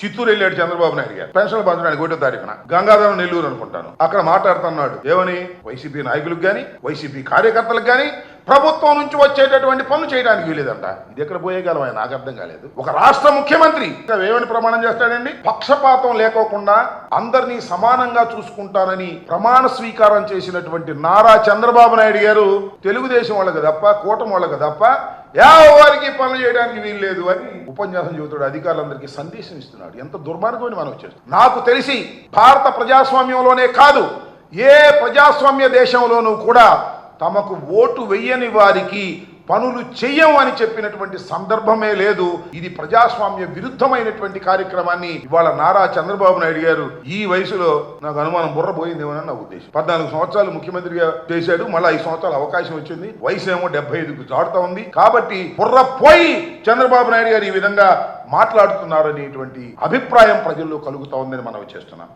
చిత్తూరు వెళ్ళాడు చంద్రబాబు నాయుడు గారు. పెన్షన్లు పంచడానికి ఒకటో తారీఖున. గంగాధరం నెల్లూరు అనుకుంటాను. అక్కడ మాట్లాడుతున్నాడు. ఏమని? వైసీపీ నాయకులకు కానీ వైసీపీ కార్యకర్తలకు కానీ ప్రభుత్వం నుంచి వచ్చేటటువంటి పనులు చేయడానికి వీలేదంట. ఇది ఎక్కడ పోయేయగలం ఆయన నాకు అర్థం కాలేదు. ఒక రాష్ట్ర ముఖ్యమంత్రి. ఏమని ప్రమాణం చేస్తాడండి? పక్షపాతం లేకోకుండా అందరినీ సమానంగా చూసుకుంటానని ప్రమాణ స్వీకారం చేసినటువంటి నారా చంద్రబాబు నాయుడు గారు తెలుగుదేశం వాళ్ళకి తప్ప కూటమి వాళ్ళకి తప్ప ఎవరికి పనులు చేయడానికి వీలు లేదు అని ఉపన్యాసం చెబుతాడు అధికారులందరికీ సందేశం ఇస్తున్నాడు. ఎంత దుర్మార్గమని మనం వచ్చేస్తాం. నాకు తెలిసి భారత ప్రజాస్వామ్యంలోనే కాదు ఏ ప్రజాస్వామ్య దేశంలోనూ కూడా తమకు ఓటు వెయ్యని వారికి పనులు చెయ్యం అని చెప్పినటువంటి సందర్భమే లేదు. ఇది ప్రజాస్వామ్య విరుద్ధమైనటువంటి కార్యక్రమాన్ని ఇవాళ నారా చంద్రబాబు నాయుడు గారు ఈ వయసులో నాకు అనుమానం బుర్ర పోయిందేమోనని నా ఉద్దేశం. పద్నాలుగు సంవత్సరాలు ముఖ్యమంత్రిగా చేశాడు. మళ్ళీ ఐదు సంవత్సరాలు అవకాశం వచ్చింది. వయసు ఏమో డెబ్బై ఐదుకు జాడుతా ఉంది. కాబట్టి బుర్ర పోయి చంద్రబాబు నాయుడు గారు ఈ విధంగా మాట్లాడుతున్నారనేటువంటి అభిప్రాయం ప్రజల్లో కలుగుతా ఉందని మనం చేస్తున్నాం.